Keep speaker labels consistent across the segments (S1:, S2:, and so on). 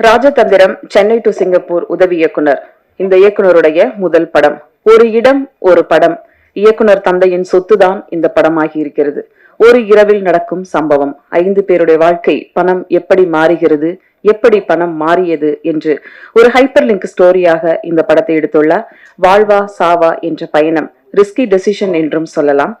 S1: ராஜதந்திரம் Chennai to Singapore உதவி இயக்குனர். இந்த இயக்குனருடைய முதல் படம். ஒரு இடம் ஒரு படம். இயக்குனர் தந்தையின் சொத்துதான் இந்த படமாகி இருக்கிறது. ஒரு இரவில் நடக்கும் சம்பவம். ஐந்து பேருடைய வாழ்க்கை பணம் எப்படி மாறுகிறது எப்படி பணம் மாறியது என்று ஒரு ஹைப்பர் லிங்க் ஸ்டோரியாக இந்த படத்தை எடுத்துள்ளார் வாழ்வா சாவா என்ற பயணம் ரிஸ்கி டெசிஷன் என்றும் சொல்லலாம்.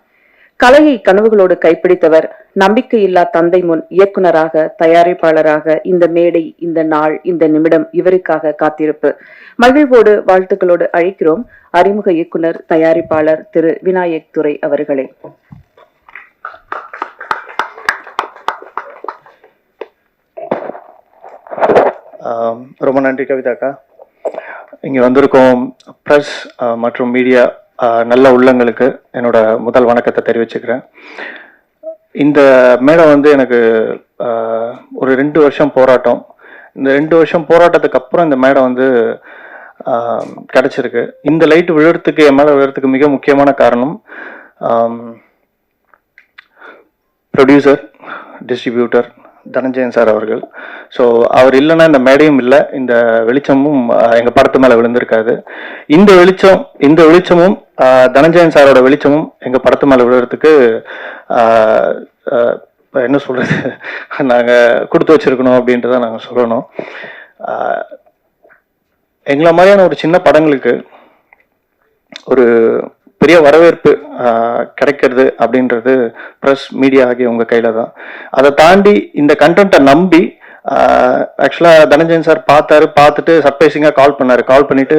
S1: கலையை கனவுகளோடு கைப்பிடித்தவர் நம்பிக்கையில்லா தந்தை முன் இயக்குனராக தயாரிப்பாளராக இந்த மேடை இந்த நாள் இந்த நிமிடம் இவருக்காக காத்திருப்பு. மகிழ்வோடு வாழ்த்துக்களோடு அழைக்கிறோம் அறிமுக இயக்குனர் தயாரிப்பாளர் திரு விநாயக் துரை அவர்களே.
S2: ரொம்ப நன்றி கவிதாக்கா இங்கே வந்திருக்கோம் ப்ரெஸ் மற்றும் மீடியா நல்ல உள்ளங்களுக்கு என்னோட முதல் வணக்கத்தை தெரிவிச்சுக்கிறேன். இந்த மேடம் வந்து எனக்கு ஒரு ரெண்டு வருஷம் போராட்டம். இந்த ரெண்டு வருஷம் போராட்டத்துக்கு அப்புறம் இந்த மேடம் வந்து கிடச்சிருக்கு கிடைச்சிருக்கு. இந்த லைட் விழுறதுக்கு என் மேலே விழுறதுக்கு மிக முக்கியமான காரணம் ப்ரொடியூசர் டிஸ்ட்ரிபியூட்டர் தனஞ்சயன் சார் அவர்கள். ஸோ அவர் இல்லைன்னா இந்த மேடையும் இல்லை. இந்த வெளிச்சமும் எங்கள் படத்து மேலே விழுந்திருக்காது. இந்த வெளிச்சம் இந்த வெளிச்சமும் தனஞ்சயன் சாரோட வெளிச்சமும் எங்கள் படத்து மேலே விழுறதுக்கு என்ன சொல்கிறது நாங்கள் கொடுத்து வச்சிருக்கணும் அப்படின்றத நாங்கள் சொல்லணும். எங்களை மாதிரியான ஒரு சின்ன படங்களுக்கு ஒரு பெரிய வரவேற்பு கிடைக்கிறது அப்படின்றது ப்ரெஸ் மீடியா ஆகிய உங்க கையில தான் அதை தாண்டி இந்த கண்டென்ட்டை நம்பி ஆக்சுவலாக தனஞ்சயன் சார் பார்த்தாரு பார்த்துட்டு சர்ப்ரைசிங்காக கால் பண்ணாரு. கால் பண்ணிவிட்டு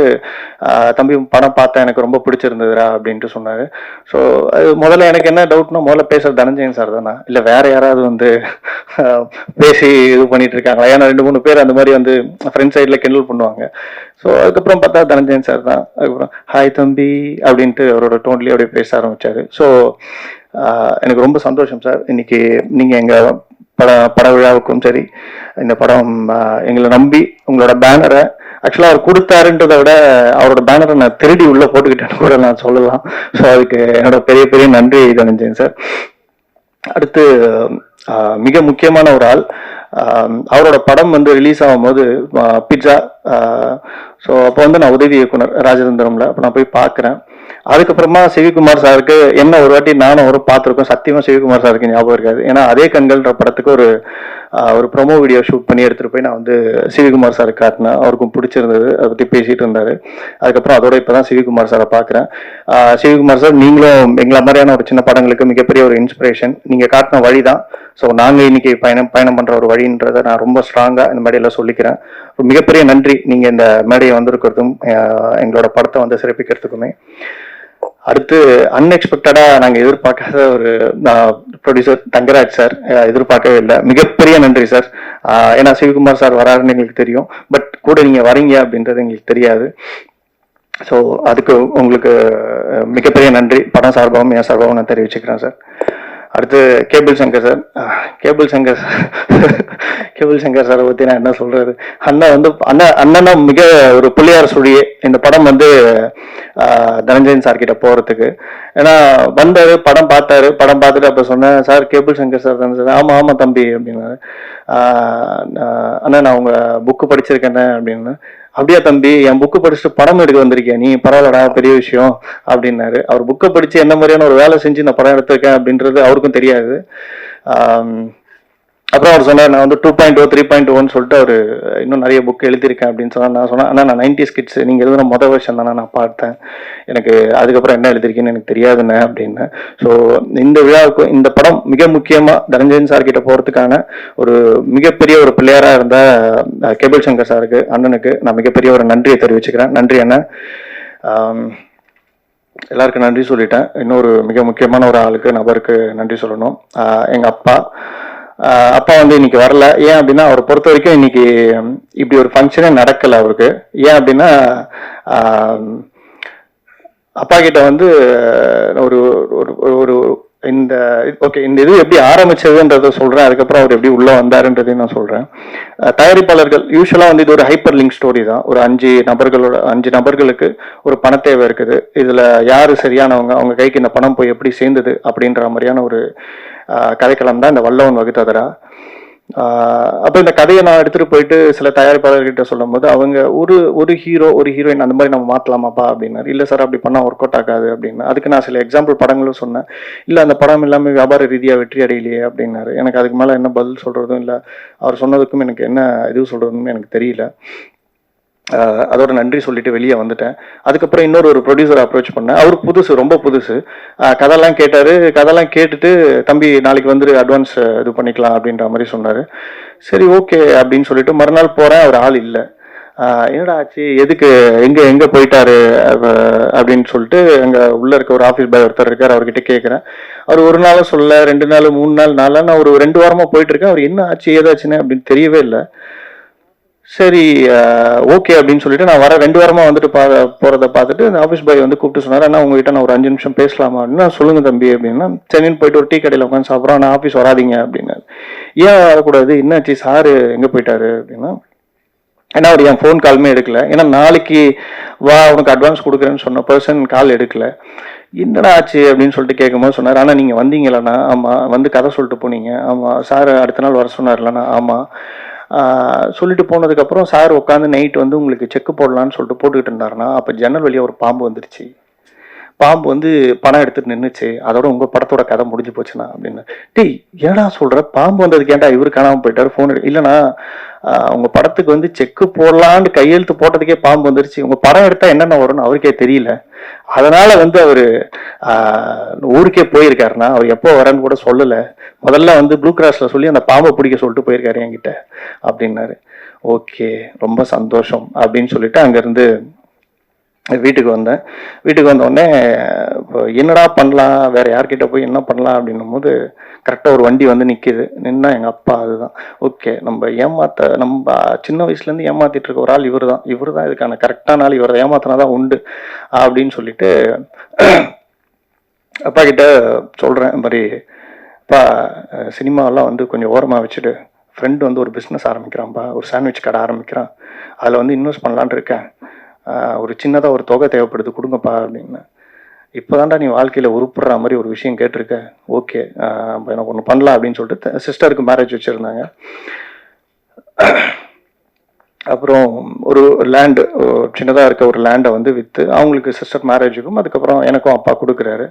S2: தம்பி படம் பார்த்தேன் எனக்கு ரொம்ப பிடிச்சிருந்ததுடா அப்படின்ட்டு சொன்னார். ஸோ அது முதல்ல எனக்கு என்ன டவுட்னா முதல்ல பேசுகிற தனஞ்சயன் சார் தானா? இல்லை வேற யாராவது வந்து பேசி இது பண்ணிட்டு இருக்காங்களா? ஏன்னா ரெண்டு மூணு பேர் அந்த மாதிரி வந்து ஃப்ரெண்ட் சைடில் கிண்டல் பண்ணுவாங்க. ஸோ அதுக்கப்புறம் பார்த்தா தனஞ்சயன் சார் தான். அதுக்கப்புறம் ஹாய் தம்பி அப்படின்ட்டு அவரோட டோன்லேயே அப்படியே பேச ஆரம்பித்தார் ஸோ எனக்கு ரொம்ப சந்தோஷம் சார் இன்னைக்கு நீங்கள் எங்கள் பட பட விழாவுக்கும் சரி இந்த படம் எங்களை நம்பி உங்களோட பேனரை ஆக்சுவலாக அவர் கொடுத்தாருன்றதை விட அவரோட பேனரை நான் திருடி உள்ளே போட்டுக்கிட்டேன்னு கூட நான் சொல்லலாம். ஸோ அதுக்கு என்னோட பெரிய பெரிய நன்றி தெரிஞ்சேன் சார் அடுத்து மிக முக்கியமான ஒரு ஆள். அவரோட படம் வந்து ரிலீஸ் ஆகும்போது பிட்சா ஸோ அப்போ வந்து நான் உதவி இயக்குனர் ராஜதந்திரம்ல அப்போ நான் போய் பார்க்குறேன். அதுக்கப்புறமா சிவிகுமார் சாருக்கு என்ன ஒரு வாட்டி நானும் ஒரு பார்த்துருக்கோம். சத்தியமா சிவிகுமார் சாருக்கு ஞாபகம் இருக்காது. ஏன்னா அதே கண்கள்ன்ற படத்துக்கு ஒரு ஒரு ப்ரொமோ வீடியோ ஷூட் பண்ணி எடுத்துகிட்டு போய் நான் வந்து சிவிகுமார் சார் காட்டினேன். அவருக்கும் பிடிச்சிருந்தது. அதை பற்றி பேசிட்டு இருந்தார். அதுக்கப்புறம் அதோட இப்போ தான் சிவிகுமார் சாரை பார்க்குறேன். சிவிகுமார் சார் நீங்களும் எங்களை மாதிரியான ஒரு சின்ன படங்களுக்கு மிகப்பெரிய ஒரு இன்ஸ்பிரேஷன் நீங்கள் காட்டின வழி தான் ஸோ நாங்கள் இன்னைக்கு பயணம் பயணம் பண்ணுற ஒரு வழின்றதை நான் ரொம்ப ஸ்ட்ராங்காக இந்த மேடையில சொல்லிக்கிறேன். மிகப்பெரிய நன்றி. நீங்கள் இந்த மேடையை வந்திருக்கிறதும் எங்களோட படத்தை வந்து சிறப்பிக்கிறதுக்குமே. அடுத்து அன்எக்ஸ்பெக்டடா நாங்க எதிர்பார்க்காத ஒரு ப்ரொடியூசர் தங்கராஜ் சார் எதிர்பார்க்கவே இல்லை. மிகப்பெரிய நன்றி சார் ஏன்னா சிவகுமார் சார் வராருன்னு எங்களுக்கு தெரியும். பட் கூட நீங்க வரீங்க அப்படின்றது எங்களுக்கு தெரியாது. ஸோ அதுக்கு உங்களுக்கு மிகப்பெரிய நன்றி. படம் சார்பாகவும் என் சார்பாகவும் நான் தெரிவிச்சுக்கிறேன் சார் அடுத்து cable Sankar sir. Cable Sankar sir. Cable Sankar சாரை பற்றி நான் என்ன சொல்கிறது அண்ணன் வந்து அண்ணன் அண்ணனா மிக ஒரு புள்ளியார் சுழியே. இந்த படம் வந்து தனஞ்சயன் சார் போகிறதுக்கு ஏன்னா வந்தார் படம் பார்த்தாரு. படம் பார்த்துட்டு அப்போ சொன்னேன் சார் கேபிள் சங்கர் சார் தானே சார்? ஆமாம் ஆமாம் தம்பி அப்படின்னாரு. அண்ணா நான் உங்கள் புக்கு படிச்சிருக்கேன் அப்படின்னு அப்படியா தம்பி என் புக்கு படிச்சுட்டு படம் எடுக்க வந்திருக்கியா? நீ பரவாயில்லடா பெரிய விஷயம் அப்படின்னாரு. அவர் புக்கை படிச்சு என்ன மாதிரியான ஒரு வேலை செஞ்சு இந்த படம் எடுத்திருக்கேன் அப்படின்றது அவருக்கும் தெரியாது. அப்புறம் அவர் சொன்னார் நான் வந்து two point O three point ஓன்னு சொல்லிட்டு அவர் இன்னும் நிறைய புக் எழுதியிருக்கேன் அப்படின்னு சொன்னால் நான் சொன்னேன் ஆனால் நான் நைன்டி ஸ்கிட்ஸ் நீங்கள் எழுதுன மொதல் வருஷம் தானே நான் பார்த்தேன். எனக்கு அதுக்கப்புறம் என்ன எழுதிருக்கேன்னு எனக்கு தெரியாதுண்ணே அப்படின்னு. ஸோ இந்த விழாவுக்கு இந்த படம் மிக முக்கியமாக தனஞ்சயன் சார் கிட்ட போகிறதுக்கான ஒரு மிகப்பெரிய ஒரு பிள்ளையாராக இருந்த கேபிள் சங்கர் சாருக்கு அண்ணனுக்கு நான் மிகப்பெரிய ஒரு நன்றியை தெரிவிச்சுக்கிறேன். நன்றி அண்ணன் எல்லாருக்கும் நன்றி சொல்லிட்டேன். இன்னொரு மிக முக்கியமான ஒரு ஆளுக்கு நபருக்கு நன்றி சொல்லணும். எங்கள் அப்பா அப்பா வந்து இன்னைக்கு வரல. ஏன் அப்படின்னா அவரை பொறுத்த வரைக்கும் இன்னைக்கு இப்படி ஒரு ஃபங்க்ஷனே நடக்கல அவருக்கு. ஏன் அப்படின்னா அப்பா கிட்ட வந்து ஒரு ஒரு- ஒரு இந்த ஓகே இந்த இது எப்படி ஆரம்பிச்சதுன்றத சொல்றேன். அதுக்கப்புறம் அவர் எப்படி உள்ள வந்தாருன்றதையும் நான் சொல்றேன். தயாரிப்பாளர்கள் யூஸ்வலா வந்து இது ஒரு ஹைப்பர் லிங்க் ஸ்டோரி தான். ஒரு அஞ்சு நபர்களோட அஞ்சு நபர்களுக்கு ஒரு பண தேவை இருக்குது. இதுல யாரு சரியானவங்க அவங்க கைக்கு இந்த பணம் போய் எப்படி சேர்ந்தது அப்படின்ற மாதிரியான ஒரு கதைக்களம் தான் இந்த வல்லவன் வகுத்ததரா. அப்போ இந்த கதையை நான் எடுத்துட்டு போயிட்டு சில தயாரிப்பாளர்கிட்ட சொல்லும்போது அவங்க ஒரு ஒரு ஹீரோ ஒரு ஹீரோயின் அந்த மாதிரி நம்ம மாற்றலாமாப்பா அப்படின்னாரு. இல்லை சார் அப்படி பண்ணால் ஒர்க் அவுட் ஆகாது அப்படின்னு. அதுக்கு நான் சில எக்ஸாம்பிள் படங்களும் சொன்னேன். இல்லை அந்த படம் எல்லாமே வியாபார ரீதியாக வெற்றி அடையலையே அப்படின்னாரு. எனக்கு அதுக்கு மேலே என்ன பதில் சொல்கிறதும் இல்லை. அவர் சொன்னதுக்கும் எனக்கு என்ன இது சொல்கிறதுன்னு எனக்கு தெரியல. அதோட நன்றி சொல்லிட்டு வெளியே வந்துட்டேன். அதுக்கப்புறம் இன்னொரு ஒரு ப்ரொடியூசர் அப்ரோச் பண்ணேன். அவர் புதுசு ரொம்ப புதுசு. கதெல்லாம் கேட்டார் கேட்டாரு. கதையெல்லாம் கேட்டுட்டு தம்பி நாளைக்கு வந்து அட்வான்ஸ் இது பண்ணிக்கலாம் அப்படின்ற மாதிரி சொன்னாரு. சரி ஓகே அப்படின்னு சொல்லிட்டு மறுநாள் போறேன். அவர் ஆள் இல்லை. என்னடா ஆச்சு? எதுக்கு? எங்க எங்க போயிட்டாரு? அப்படின்னு சொல்லிட்டு அங்க உள்ள இருக்க ஒரு ஆஃபீஸ் பாய் ஒருத்தர் இருக்காரு. அவர்கிட்ட கேட்கறேன் அவர் ஒரு நாளும் சொல்ல ரெண்டு நாள் மூணு நாள் நாலு நான் ஒரு ரெண்டு வாரமா போயிட்டு இருக்கேன். அவர் என்ன ஆச்சு? ஏதாச்சுன்னு? அப்படின்னு தெரியவே இல்லை. சரி ஓகே அப்படின்னு சொல்லிட்டு நான் வர ரெண்டு வாரமாக வந்துட்டு பா போகிறத பார்த்துட்டு அந்த ஆஃபீஸ் பாய் வந்து கூப்பிட்டு சொன்னார் அண்ணா உங்ககிட்ட நான் ஒரு அஞ்சு நிமிஷம் பேசலாமா? அப்படின்னா. சொல்லுங்க தம்பி அப்படின்னா சரின்னு போயிட்டு ஒரு டீ கடையில் உட்காந்து சாப்பிட்றோம் நான் ஆஃபீஸ் வராதீங்க அப்படின்னாரு. ஏன் வரக்கூடாது? என்னாச்சு? சாரு எங்கே போயிட்டாரு? அப்படின்னா ஏன்னா அவர் என் ஃபோன் காலுமே எடுக்கல. ஏன்னா நாளைக்கு வா உனக்கு அட்வான்ஸ் கொடுக்குறேன்னு சொன்ன பர்சன் கால் எடுக்கல. என்னடா ஆச்சு? அப்படின்னு சொல்லிட்டு கேட்கும்போது சொன்னார் ஆனால் நீங்கள் வந்தீங்களாண்ணா? ஆமாம் வந்து கதை சொல்லிட்டு போனீங்க. ஆமாம் சார் அடுத்த நாள் வர சொன்னார்லண்ணா. ஆமாம் சொல்லிட்டு போனதுக்கப்புறம் சார் உட்காந்து நைட் வந்து உங்களுக்கு செக் போடலான்னு சொல்லிட்டு போட்டுக்கிட்டு இருந்தாருன்னா அப்போ ஜன்னல் வழியாக ஒரு பாம்பு வந்துருச்சு. பாம்பு வந்து பணம் எடுத்துட்டு நின்றுச்சு அதோட உங்கள் படத்தோட கதை முடிஞ்சு போச்சுண்ணா அப்படின்னு. டேய் ஏடா சொல்கிற பாம்பு வந்ததுக்கு ஏன்டா இவரு காணாமல் போயிட்டார்? ஃபோன் இல்லைனா ஆஹ் உங்க படத்துக்கு வந்து செக்கு போடலான்னு கையெழுத்து போட்டதுக்கே பாம்பு வந்துருச்சு. உங்க படம் எடுத்தா என்னென்ன வரும்னு அவருக்கே தெரியல. அதனால வந்து அவரு ஊருக்கே போயிருக்காருன்னா அவர் எப்போ வரேன்னு கூட சொல்லல. முதல்ல வந்து ப்ளூ கிராஸ்ல சொல்லி அந்த பாம்பை பிடிக்க சொல்லிட்டு போயிருக்காரு என்கிட்ட அப்படின்னாரு. ஓகே ரொம்ப சந்தோஷம் அப்படின்னு சொல்லிட்டு அங்கிருந்து வீட்டுக்கு வந்தேன். வீட்டுக்கு வந்த உடனே இப்போ என்னடா பண்ணலாம்? வேறு யார்கிட்ட போய் என்ன பண்ணலாம் அப்படின்னும் போது கரெக்டாக ஒரு வண்டி வந்து நிற்கிது நின்னா எங்கள் அப்பா அதுதான். ஓகே நம்ம ஏமாத்த நம்ம சின்ன வயசுலேருந்து ஏமாத்திட்டு இருக்க ஒரு ஆள் இவர் தான் இவர் தான் இதுக்கான கரெக்டான ஆள். இவரை ஏமாத்தினா தான் உண்டு அப்படின்னு சொல்லிட்டு அப்பா கிட்ட சொல்கிறேன் இந்த மாதிரி அப்பா சினிமாவெல்லாம் வந்து கொஞ்சம் ஓரமாக வச்சுட்டு ஃப்ரெண்டு வந்து ஒரு பிஸ்னஸ் ஆரம்பிக்கிறான்ப்பா ஒரு சாண்ட்விச் கடை ஆரம்பிக்கிறான். அதில் வந்து இன்வெஸ்ட் பண்ணலான்னு இருக்கேன். ஒரு சின்னதாக ஒரு தொகை தேவைப்படுது கொடுங்கப்பா அப்படின்னு. இப்போதான்டா நீ வாழ்க்கையில் உருப்புடுற மாதிரி ஒரு விஷயம் கேட்டிருக்க. ஓகே எனக்கு ஒன்று பண்ணலாம் அப்படின்னு சொல்லிட்டு சிஸ்டருக்கு மேரேஜ் வச்சுருந்தாங்க. அப்புறம் ஒரு லேண்டு சின்னதாக இருக்க ஒரு லேண்டை வந்து விற்று அவங்களுக்கு சிஸ்டர் மேரேஜுக்கும் அதுக்கப்புறம் எனக்கும் அப்பா கொடுக்குறாரு.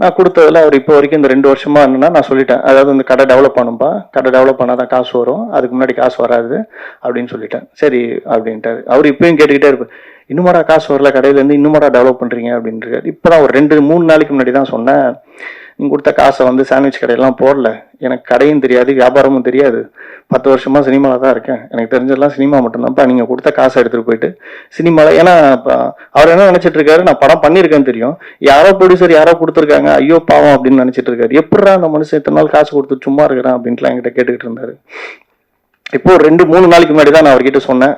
S2: நான் கொடுத்ததில் அவர் இப்போ வரைக்கும் இந்த ரெண்டு வருஷமா என்னன்னா நான் சொல்லிட்டேன். அதாவது இந்த கடை டெவலப் பண்ணும்பா கடை டெவலப் பண்ணாதான் காசு வரும். அதுக்கு முன்னாடி காசு வராது அப்படின்னு சொல்லிட்டேன். சரி அப்படின்ட்டாரு. அவர் இப்பயும் கேட்டுக்கிட்டே இருப்பார். இன்னுமாடா காசு வரல கடையிலேருந்து இன்னுமாடா டெவலப் பண்றீங்க அப்படின்ட்டு இப்போதான் ஒரு ரெண்டு மூணு நாளைக்கு முன்னாடி தான் சொன்னேன். நீங்கள் கொடுத்த காசை வந்து சாண்ட்விச் கடையெல்லாம் போடல. எனக்கு கடையும் தெரியாது வியாபாரமும் தெரியாது. பத்து வருஷமாக சினிமாவில் தான் இருக்கேன். எனக்கு தெரிஞ்சதெல்லாம் சினிமா மட்டும்தான்ப்பா. நீங்கள் கொடுத்த காசை எடுத்துகிட்டு போயிட்டு சினிமாவில் ஏன்னா அவர் என்ன நினச்சிட்டு இருக்காரு? நான் படம் பண்ணியிருக்கேன்னு தெரியும். யாரோ ப்ரொடியூசர் யாரோ கொடுத்துருக்காங்க. ஐயோ பாவம் அப்படின்னு நினச்சிட்டு இருக்காரு. எப்படா அந்த மனுஷன் இத்தனை நாள் காசு கொடுத்து சும்மா இருக்கிறான் அப்படின்ட்டுலாம் என்கிட்ட கேட்டுக்கிட்டு இருந்தாரு. இப்போ ரெண்டு மூணு நாளைக்கு முன்னாடி தான் நான் அவர்கிட்ட சொன்னேன்.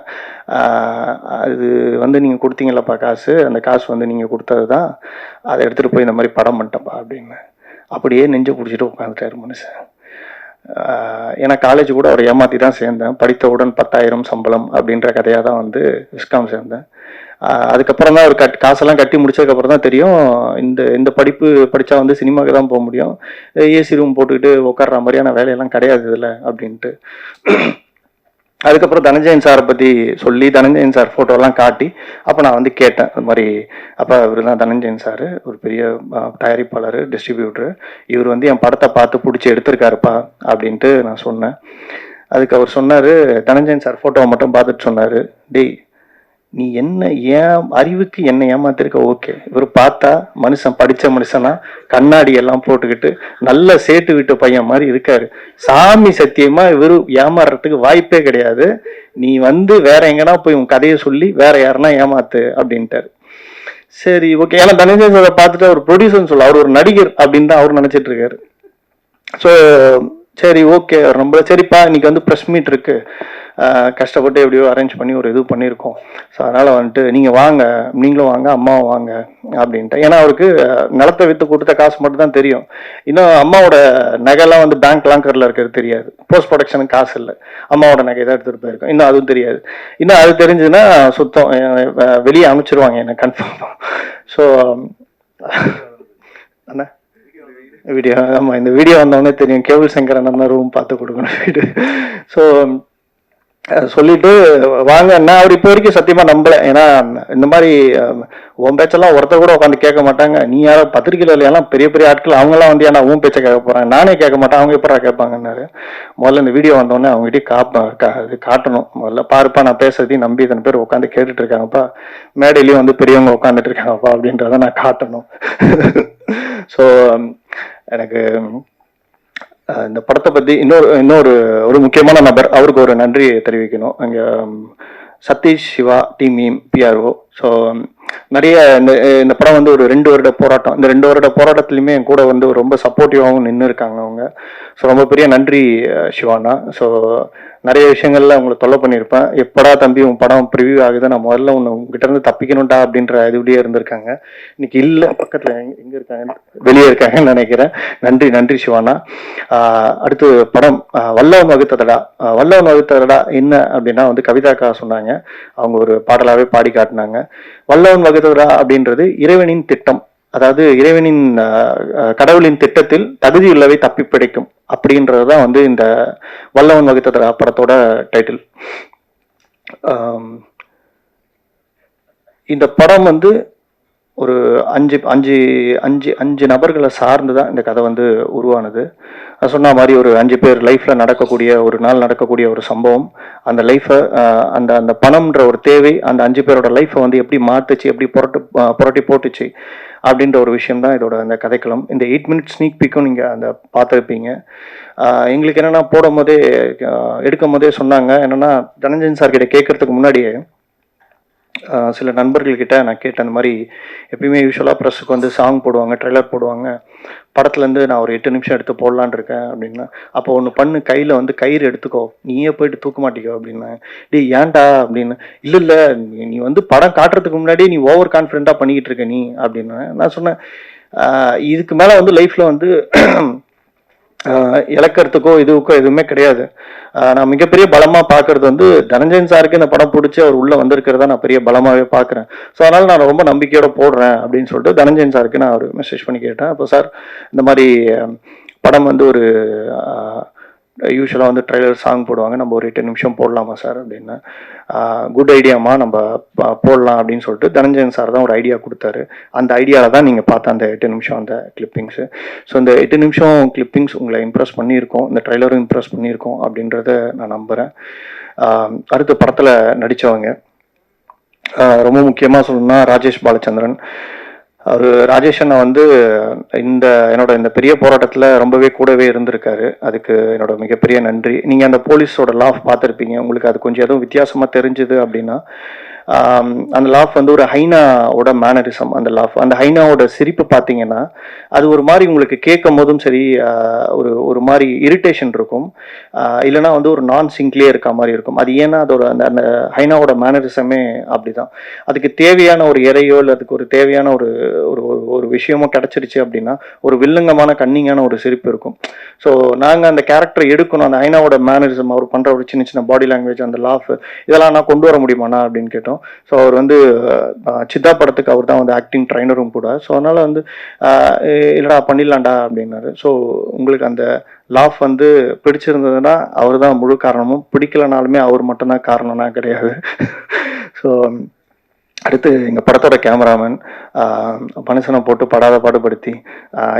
S2: அது வந்து நீங்கள் கொடுத்தீங்களப்பா காசு. அந்த காசு வந்து நீங்கள் கொடுத்தது தான் அதை எடுத்துகிட்டு போய் இந்த மாதிரி படம் பண்ணிட்டப்பா அப்படின்னு. அப்படியே நெஞ்சு பிடிச்சிட்டு உட்காந்துட்டாரு மனுஷன். ஏன்னா காலேஜ் கூட அவர் ஏமாற்றி தான் சேர்ந்தேன். படித்தவுடன் பத்தாயிரம் சம்பளம் அப்படின்ற கதையாக தான் வந்து விஸ்காம் சேர்ந்தேன். அதுக்கப்புறம் தான் அவர் கட் காசெல்லாம் கட்டி முடிச்சதுக்கப்புறம் தான் தெரியும். இந்த இந்த படிப்பு படித்தா வந்து சினிமாவுக்கு தான் போக முடியும். ஏசி ரூம் போட்டுக்கிட்டு உட்கார்ற மாதிரியான வேலையெல்லாம் கிடையாது இதில் அப்படின்ட்டு. அதுக்கப்புறம் தனஞ்சயன் சாரை பற்றி சொல்லி தனஞ்சயன் சார் ஃபோட்டோலாம் காட்டி அப்போ நான் வந்து கேட்டேன். அது மாதிரி அப்போ இவர் தான் தனஞ்சயன் சார் ஒரு பெரிய தயாரிப்பாளர் டிஸ்ட்ரிபியூட்டர் இவர் வந்து என் படத்தை பார்த்து பிடிச்சி எடுத்திருக்காருப்பா அப்படின்ட்டு நான் சொன்னேன். அதுக்கு அவர் சொன்னார் தனஞ்சயன் சார் ஃபோட்டோவை மட்டும் பார்த்துட்டு சொன்னார். டேய் நீ என்ன ஏன் அறிவுக்கு என்ன ஏமாத்திருக்க? ஓகே இவர் பார்த்தா மனுஷன் படித்த மனுஷனா கண்ணாடி எல்லாம் போட்டுக்கிட்டு நல்ல சேட்டு விட்டு பையன் மாதிரி இருக்காரு. சாமி சத்தியமா இவர் ஏமாறுறதுக்கு வாய்ப்பே கிடையாது. நீ வந்து வேற எங்கன்னா போய் உன் கதையை சொல்லி வேற யாருன்னா ஏமாத்து அப்படின்ட்டாரு. சரி ஓகே ஏன்னா தனஞ்சயன் சாரை பார்த்துட்டு அவர் ப்ரொடியூசர்னு சொல்ல அவர் ஒரு நடிகர் அப்படின்னு தான் அவர் நினைச்சிட்டு இருக்காரு. ஸோ சரி ஓகே ரொம்ப சரிப்பா இன்னைக்கு வந்து ப்ரெஸ் மீட் இருக்கு. கஷ்டப்பட்டு எப்படியோ அரேஞ்ச் பண்ணி ஒரு இது பண்ணியிருக்கோம். ஸோ அதனால் வந்துட்டு நீங்கள் வாங்க நீங்களும் வாங்க அம்மாவும் வாங்க அப்படின்ட்டு. ஏன்னா அவருக்கு நிலத்தை விற்று கொடுத்த காசு மட்டும் தான் தெரியும். இன்னும் அம்மாவோட நகைலாம் வந்து பேங்க் லாங்கரில் இருக்கிறது தெரியாது. போஸ்ட் ப்ரொடக்ஷனுக்கு காசு இல்லை. அம்மாவோட நகை தான் எடுத்துட்டு போயிருக்கோம். இன்னும் அதுவும் தெரியாது. இன்னும் அது தெரிஞ்சுன்னா சுத்தம் வெளியே அனுப்பிச்சிருவாங்க என்ன கன்ஃபார்மாக ஸோ அண்ணா வீடியோ ஆமாம் இந்த வீடியோ வந்தோடனே தெரியும். கேபிள் சங்கர் அண்ணன் தான் ரூம் பார்த்து கொடுக்கணும் வீடு. ஸோ சொல்லிட்டு வாங்க நான் அவர் இப்போ வரைக்கும் சத்தியமா நம்பல. ஏன்னா இந்த மாதிரி உன் பேச்செல்லாம் ஒருத்த கூட உட்காந்து கேட்க மாட்டாங்க. நீ யாரோ பத்திரிக்கையில் எல்லாம் பெரிய பெரிய ஆட்கள் அவங்களாம் வந்து ஏன்னா உன் பேச்சை கேட்க போறாங்க. நானே கேட்க மாட்டேன். அவங்க எப்படா கேட்பாங்கன்னாரு. முதல்ல இந்த வீடியோ வந்தோடனே அவங்ககிட்ட காப்ப காட்டணும். முதல்ல பாருப்பா நான் பேசுறதையும் நம்பி இத்தனை பேர் உட்காந்து கேட்டுட்டு இருக்காங்கப்பா. மேடையிலயும் வந்து பெரியவங்க உட்காந்துட்டு இருக்காங்கப்பா அப்படின்றத நான் காட்டணும். ஸோ எனக்கு இந்த படத்தை பத்தி இன்னொரு இன்னொரு ஒரு முக்கியமான நபர் அவருக்கு ஒரு நன்றி தெரிவிக்கணும். அங்கே Satish Siva team PRO so நிறைய இந்த இந்த படம் வந்து ஒரு ரெண்டு வருட போராட்டம். இந்த ரெண்டு வருட போராட்டத்துலையுமே என் கூட வந்து ரொம்ப சப்போர்ட்டிவாகவும் நின்று இருக்காங்க அவங்க. ஸோ ரொம்ப பெரிய நன்றி சிவானா ஸோ நிறைய விஷயங்கள்ல உங்களை தொல்லை பண்ணியிருப்பேன். எப்படா தம்பி உன் படம் ப்ரிவியூ ஆகுது? நான் முதல்ல உன்னை உங்ககிட்ட இருந்து தப்பிக்கணும்டா அப்படின்ற இதுபடியே இருந்திருக்காங்க. இன்னைக்கு இல்லை பக்கத்தில் எங்க இருக்காங்க? வெளியே இருக்காங்கன்னு நினைக்கிறேன். நன்றி நன்றி சிவானா அடுத்து படம் வல்லவன் வகுத்ததடா. வல்லவன் வகுத்ததடா என்ன அப்படின்னா வந்து கவிதாக்கா சொன்னாங்க. அவங்க ஒரு பாடலாகவே பாடி காட்டினாங்க. வல்லவன் வகுத்ததடா அப்படின்றது இறைவனின் திட்டம். அதாவது இறைவனின் கடவுளின் திட்டத்தில் தகுதியுள்ளவை தப்பி பிடிக்கும். அப்படின்றது தான் வந்து இந்த வல்லவன் வகுத்ததரா படத்தோட டைட்டில் இந்த படம் வந்து ஒரு அஞ்சு அஞ்சு அஞ்சு அஞ்சு நபர்களை சார்ந்து தான் இந்த கதை வந்து உருவானது. சொன்ன மாதிரி ஒரு அஞ்சு பேர் லைஃப்பில் நடக்கக்கூடிய ஒரு நாள் நடக்கக்கூடிய ஒரு சம்பவம். அந்த லைஃப்பை அந்த அந்த பணம்ன்ற ஒரு தேவை அந்த அஞ்சு பேரோட லைஃப்பை வந்து எப்படி மாற்றுச்சு எப்படி புரட்டு புரட்டி போட்டுச்சு அப்படின்ற ஒரு விஷயம் தான் இதோட அந்த கதைக்களம். இந்த எயிட் மினிட் ஸ்னீக் பீக்கும் நீங்கள் அந்த பார்த்துருப்பீங்க. எங்களுக்கு என்னென்னா போடும் போதே எடுக்கும் போதே சொன்னாங்க. என்னென்னா தனஞ்சன் சார்கிட்ட கேட்கறதுக்கு முன்னாடியே சில நண்பர்கள்கிட்ட நான் கேட்டேன் அந்த மாதிரி எப்பயுமே யூஸ்வலாக ப்ரெஸ்ஸுக்கு வந்து சாங் போடுவாங்க ட்ரெய்லர் போடுவாங்க. படத்துலேருந்து நான் ஒரு எட்டு நிமிஷம் எடுத்து போடலான்னு இருக்கேன் அப்படின்னா அப்போ ஒன்று பண்ணு கையில் வந்து கயிறு எடுத்துக்கோ. நீயே போயிட்டு தூக்க மாட்டிக்கோ அப்படின்னா டேய் ஏன்டா அப்படின்னு இல்லை இல்லை நீ வந்து படம் காட்டுறதுக்கு முன்னாடி நீ ஓவர் கான்ஃபிடென்ட்டாக பண்ணிக்கிட்டு இருக்க நீ அப்படின்னு நான் சொன்னேன் இதுக்கு மேலே வந்து லைஃப்பில் வந்து இழக்கிறதுக்கோ இதுக்கோ எதுவுமே கிடையாது. நான் மிகப்பெரிய பலமா பாக்குறது வந்து தனஞ்சயன் சாருக்கு இந்த படம் பிடிச்சி அவர் உள்ள வந்திருக்கிறதா நான் பெரிய பலமாவே பாக்குறேன் ஸோ அதனால நான் ரொம்ப நம்பிக்கையோட போடுறேன் அப்படின்னு சொல்லிட்டு தனஞ்சயன் சாருக்கு நான் ஒரு மெசேஜ் பண்ணி கேட்டேன். அப்போ சார் இந்த மாதிரி படம் வந்து ஒரு யூஸ்வலாக வந்து ட்ரைலர் சாங் போடுவாங்க. நம்ம ஒரு எட்டு நிமிஷம் போடலாமா சார் அப்படின்னு குட் ஐடியாமா நம்ம போடலாம் அப்படின்னு சொல்லிட்டு தனஞ்சயன் சார் தான் ஒரு ஐடியா கொடுத்தாரு. அந்த ஐடியாவில் தான் நீங்கள் பார்த்த அந்த எட்டு நிமிஷம் அந்த கிளிப்பிங்ஸு ஸோ இந்த எட்டு நிமிஷம் கிளிப்பிங்ஸ் உங்களை இம்ப்ரெஸ் பண்ணியிருக்கோம். இந்த ட்ரைலரும் இம்ப்ரெஸ் பண்ணியிருக்கோம் அப்படின்றத நான் நம்புகிறேன் அடுத்த படத்தில் நடித்தவங்க ரொம்ப முக்கியமாக சொல்லணும்னா ராஜேஷ் பாலச்சந்திரன். அவர் ராஜேஷ் அண்ணா வந்து இந்த என்னோட இந்த பெரிய போராட்டத்தில் ரொம்பவே கூடவே இருந்திருக்காரு. அதுக்கு என்னோட மிகப்பெரிய நன்றி. நீங்கள் அந்த போலீஸோட லாஃப் பார்த்துருப்பீங்க. உங்களுக்கு அது கொஞ்சம் எதுவும் வித்தியாசமாக தெரிஞ்சுது அப்படின்னா அந்த லாஃப் வந்து ஒரு ஹைனாவோட மேனரிசம் அந்த லாஃப் அந்த ஹைனாவோட சிரிப்பு பார்த்தீங்கன்னா அது ஒரு மாதிரி உங்களுக்கு கேட்கும் போதும் சரி ஒரு ஒரு மாதிரி இரிட்டேஷன் இருக்கும். இல்லைன்னா வந்து ஒரு நான் சிங்க்லேயே இருக்க மாதிரி இருக்கும். அது ஏன்னா அதோட அந்த அந்த ஹைனாவோட மேனரிசமே அப்படிதான். அதுக்கு தேவையான ஒரு இறையோ இல்லை அதுக்கு ஒரு தேவையான ஒரு ஒரு ஒரு- விஷயமும் கிடச்சிருச்சு கிடைச்சிருச்சு அப்படின்னா ஒரு வில்லங்கமான கன்னிங்கான ஒரு சிரிப்பு இருக்கும். ஸோ நாங்கள் அந்த கேரக்டர் எடுக்கணும் அந்த ஐனாவோட மேனரிசம் அவர் பண்ணுற ஒரு சின்ன சின்ன பாடி லாங்குவேஜ் அந்த லாஃப் இதெல்லாம் நான் கொண்டு வர முடியுமாண்ணா அப்படின்னு கேட்டோம். ஸோ அவர் வந்து சித்தா படத்துக்கு அவர் தான் வந்து ஆக்டிங் ட்ரைனரும் கூட. ஸோ அதனால் வந்து இல்லைடா பண்ணிடலாண்டா பண்ணிடலாம்டா அப்படின்னாரு. ஸோ உங்களுக்கு அந்த லாஃப் வந்து பிடிச்சிருந்ததுன்னா அவர் தான் முழு காரணமும். பிடிக்கலனாலுமே அவர் மட்டும்தான் காரணம்னா கிடையாது. ஸோ அடுத்து எங்கள் படத்தோட கேமராமேன் மனுஷனை போட்டு படாத பாடுபடுத்தி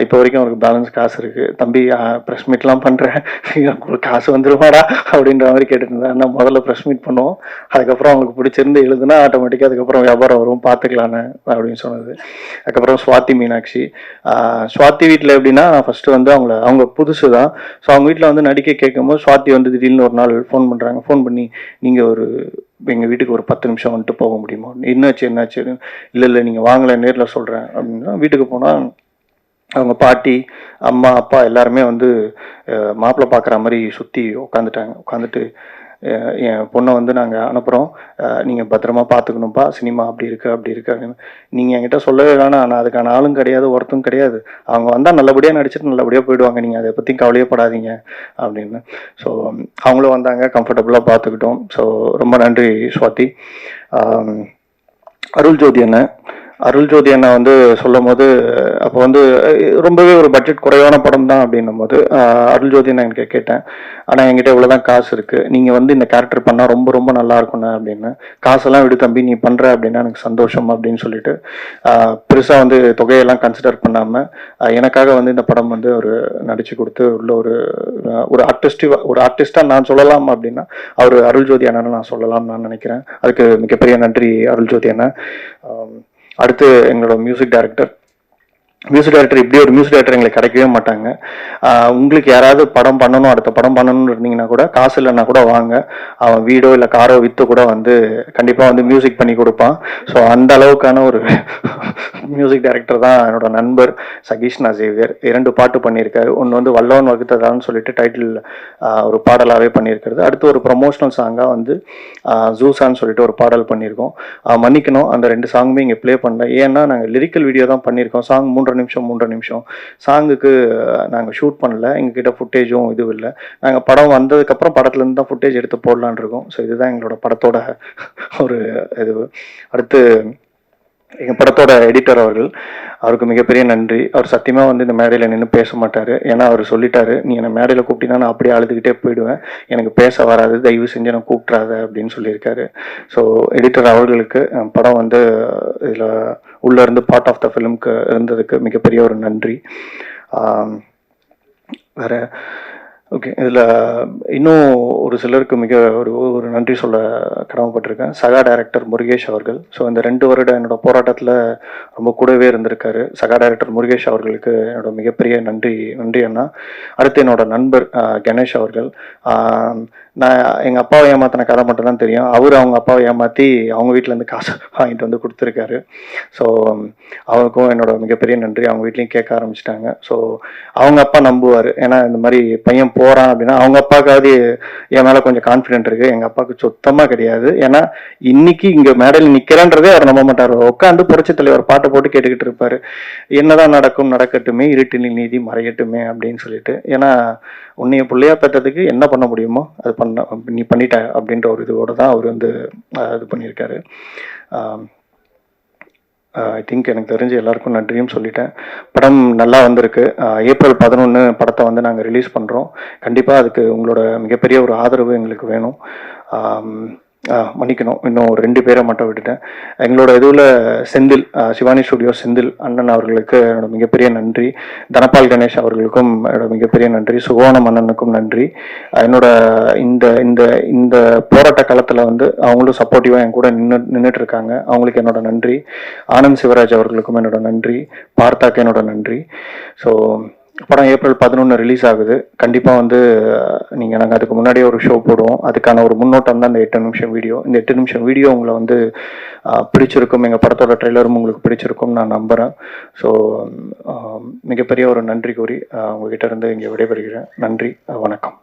S2: இப்போ வரைக்கும் அவருக்கு பேலன்ஸ் காசு இருக்குது தம்பி ப்ரெஸ் மீட்லாம் பண்ணுறேன் காசு வந்துருவாடா அப்படின்ற மாதிரி கேட்டுருந்தேன் ஆனால் முதல்ல ப்ரெஸ் மீட் பண்ணுவோம். அதுக்கப்புறம் அவங்களுக்கு பிடிச்சிருந்து எழுதுனா ஆட்டோமேட்டிக்காக அதுக்கப்புறம் வியாபாரம் வரும். பார்த்துக்கலான்னு அப்படின்னு சொன்னது. அதுக்கப்புறம் சுவாதி மீனாட்சி. ஆஹ் சுவாதி வீட்டில் எப்படின்னா நான் ஃபஸ்ட்டு வந்து அவங்கள அவங்க புதுசு தான். ஸோ அவங்க வீட்டில் வந்து நடிக்க கேட்கும்போது சுவாதி வந்து திடீர்னு ஒரு நாள் ஃபோன் பண்ணுறாங்க ஃபோன் பண்ணி நீங்கள் ஒரு எங்கள் வீட்டுக்கு ஒரு பத்து நிமிஷம் வந்துட்டு போக முடியுமா? என்னாச்சு என்னாச்சு? இல்லை இல்லை நீங்கள் வாங்கலை நேரில் சொல்கிறேன் அப்படின்னா வீட்டுக்கு போனால் அவங்க பாட்டி அம்மா அப்பா எல்லாருமே வந்து மாப்பிள்ளை பார்க்குற மாதிரி சுற்றி உட்காந்துட்டாங்க உட்காந்துட்டு என் பொண்ணை வந்து நாங்கள் அனுப்புகிறோம் நீங்கள் பத்திரமா பார்த்துக்கணும்ப்பா சினிமா அப்படி இருக்கு அப்படி இருக்கு அப்படின்னு. நீங்கள் என்கிட்ட சொல்லவே வேணாம். நான் அதுக்கான ஆளும் கிடையாது ஒருத்தும் கிடையாது. அவங்க வந்தால் நல்லபடியாக நடிச்சிட்டு நல்லபடியாக போயிடுவாங்க. நீங்கள் அதை பற்றி கவலையப்படாதீங்க அப்படின்னு. ஸோ அவங்களும் வந்தாங்க கம்ஃபர்டபுளாக பார்த்துக்கிட்டோம் ஸோ ரொம்ப நன்றி சுவாதி. அருள் ஜோதி அண்ணன். அருள் ஜோதி அண்ணா வந்து சொல்லும் போது அப்போ வந்து ரொம்பவே ஒரு பட்ஜெட் குறைவான படம் தான் அப்படின்னும் போது அருள் ஜோதி நான் எனக்கு கேட்டேன். ஆனால் என்கிட்ட இவ்வளோதான் காசு இருக்கு. நீங்க வந்து இந்த கேரக்டர் பண்ணால் ரொம்ப ரொம்ப நல்லா இருக்கும்ண்ணா அப்படின்னு. காசெல்லாம் விடு தம்பி நீ பண்ற அப்படின்னா எனக்கு சந்தோஷம் அப்படின்னு சொல்லிட்டு பெருசாக வந்து தொகையெல்லாம் கன்சிடர் பண்ணாம எனக்காக வந்து இந்த படம் வந்து ஒரு நடிச்சு கொடுத்து உள்ள ஒரு ஒரு ஆர்டிஸ்டிவா ஒரு ஆர்டிஸ்டா நான் சொல்லலாம் அப்படின்னா அவர் அருள் ஜோதி அண்ணனை நான் சொல்லலாம்னு நான் நினைக்கிறேன். அதுக்கு மிகப்பெரிய நன்றி அருள் ஜோதி அண்ணா அடுத்து எங்களோட மியூசிக் டைரக்டர் மியூசிக் டைரக்டர் இப்படி ஒரு மியூசிக் டைரக்டர் எங்களுக்கு கிடைக்கவே மாட்டாங்க. உங்களுக்கு யாராவது படம் பண்ணணும் அடுத்த படம் பண்ணணும்னு இருந்தீங்கன்னா கூட காசு இல்லைன்னா கூட வாங்க. அவன் வீடோ இல்லை காரோ வித்து கூட வந்து கண்டிப்பாக வந்து மியூசிக் பண்ணி கொடுப்பான். ஸோ அந்த அளவுக்கான ஒரு மியூசிக் டைரக்டர் தான் என்னோட நண்பர் சகீஷ் நசேவியர். இரண்டு பாட்டு பண்ணியிருக்காரு. ஒன்று வந்து வல்லவன் வகுத்ததான்னு சொல்லிட்டு டைட்டில் ஒரு பாடலாகவே பண்ணியிருக்கிறது. அடுத்து ஒரு ப்ரொமோஷனல் சாங்காக வந்து ஜூசான்னு சொல்லிட்டு ஒரு பாடல் பண்ணியிருக்கோம். மன்னிக்கணும் அந்த ரெண்டு சாங்குமே இங்கே ப்ளே பண்ணல. ஏன்னா நாங்கள் லிரிக்கல் வீடியோ தான் பண்ணியிருக்கோம். சாங் மூன்று மூன்றரை நிமிஷம் மூன்றரை நிமிஷம். சாங்குக்கு நாங்கள் ஷூட் பண்ணல. எங்ககிட்ட ஃபுட்டேஜும் இதுவும் இல்லை. நாங்கள் படம் வந்ததுக்கப்புறம் படத்துலேருந்து தான் ஃபுட்டேஜ் எடுத்து போடலான்னு இருக்கோம். ஸோ இதுதான் எங்களோட படத்தோட ஒரு இது. அடுத்து எங்கள் படத்தோட எடிட்டர் அவர்கள் அவருக்கு மிகப்பெரிய நன்றி. அவர் சத்தியமாக வந்து இந்த மேடையில் நின்று பேச மாட்டார். ஏன்னா அவர் சொல்லிட்டாரு நீ என்னை மேடையில் கூப்பிட்டீங்கன்னா நான் அப்படியே அழுதுகிட்டே போயிடுவேன். எனக்கு பேச வராது. தயவு செஞ்சு நான் கூப்பிட்றாத அப்படின்னு சொல்லியிருக்காரு. ஸோ எடிட்டர் அவர்களுக்கு படம் வந்து இதில் உள்ளேருந்து பார்ட் ஆஃப் த ஃபிலிம்க்கு இருந்ததுக்கு மிகப்பெரிய ஒரு நன்றி. வேறு வேற ஓகே இதில் இன்னும் ஒரு சிலருக்கு மிக ஒரு ஒரு நன்றி சொல்ல கடமைப்பட்டிருக்கேன். சகா டைரக்டர் முருகேஷ் அவர்கள். ஸோ இந்த ரெண்டு வருட என்னோட போராட்டத்தில் ரொம்ப கூடவே இருந்திருக்காரு. சகா டைரக்டர் முருகேஷ் அவர்களுக்கு என்னோட மிகப்பெரிய நன்றி நன்றி அண்ணா. அடுத்து என்னோட நண்பர் கணேஷ் அவர்கள். நான் எங்கள் அப்பாவை ஏமாத்தின கதை மட்டும் தான் தெரியும். அவர் அவங்க அப்பாவை ஏமாற்றி அவங்க வீட்டிலேருந்து காசு வாங்கிட்டு வந்து கொடுத்துருக்காரு. ஸோ அவருக்கும் என்னோட மிகப்பெரிய நன்றி. அவங்க வீட்லேயும் கேட்க ஆரம்பிச்சிட்டாங்க. ஸோ அவங்க அப்பா நம்புவார். ஏன்னா இந்த மாதிரி பையன் போகிறான் அப்படின்னா அவங்க அப்பாவுக்காவது என் மேலே கொஞ்சம் கான்ஃபிடென்ட் இருக்குது எங்கள் அப்பாவுக்கு சுத்தமாக கிடையாது. ஏன்னா இன்னைக்கு இங்கே மேடையில் நிற்கிறேன்றதே அவர் நம்ப மாட்டார். உட்காந்து புரட்சி தலைவர் பாட்டு போட்டு கேட்டுக்கிட்டு இருப்பாரு. என்னதான் நடக்கும் நடக்கட்டுமே இருட்டினில் நீதி மறையட்டுமே அப்படின்னு சொல்லிட்டு. ஏன்னா உன்னைய பிள்ளையா பெற்றதுக்கு என்ன பண்ண முடியுமோ அது பண்ண நீ பண்ணிட்ட அப்படின்ற ஒரு இதோட தான் அவர் வந்து இது பண்ணியிருக்காரு. Uh, ஐ திங்க் எனக்கு தெரிஞ்சு எல்லாருக்கும் நன்றியும் சொல்லிட்டேன். படம் நல்லா வந்திருக்கு. Uh, ஏப்ரல் பதினொன்று படத்தை வந்து நாங்கள் ரிலீஸ் பண்ணுறோம் கண்டிப்பாக அதுக்கு உங்களோட மிகப்பெரிய ஒரு ஆதரவு எங்களுக்கு வேணும். Um, மன்னிக்கணும். இன்னும் ஒரு ரெண்டு பேரை மட்டும் விட்டுட்டேன். எங்களோட இதுவில் செந்தில் சிவானி ஸ்டுடியோ செந்தில் அண்ணன் அவர்களுக்கு என்னோட மிகப்பெரிய நன்றி. தனபால் கணேஷ் அவர்களுக்கும் என்னோட மிகப்பெரிய நன்றி. சுகோணம் அண்ணனுக்கும் நன்றி. என்னோட இந்த இந்த இந்த போராட்ட காலத்தில் வந்து அவங்களும் சப்போர்ட்டிவாக என் கூட நின்று நின்றுட்டு இருக்காங்க அவங்களுக்கு என்னோட நன்றி. ஆனந்த் சிவராஜ் அவர்களுக்கும் என்னோட நன்றி. பார்த்தாக்கு என்னோட நன்றி. ஸோ படம் ஏப்ரல் பதினொன்று ரிலீஸ் ஆகுது. கண்டிப்பாக வந்து நீங்கள் நாங்கள் அதுக்கு முன்னாடியே ஒரு ஷோ போடுவோம். அதுக்கான ஒரு முன்னோட்டம் தான் இந்த எட்டு நிமிஷம் வீடியோ இந்த எட்டு நிமிஷம் வீடியோ உங்களை வந்து பிடிச்சிருக்கும். எங்கள் படத்தோட ட்ரெய்லரும் உங்களுக்கு பிடிச்சிருக்கும் நான் நம்புகிறேன் ஸோ மிகப்பெரிய ஒரு நன்றி கூறி உங்ககிட்ட இருந்து இங்கே விடைபெறுகிறேன். நன்றி வணக்கம்.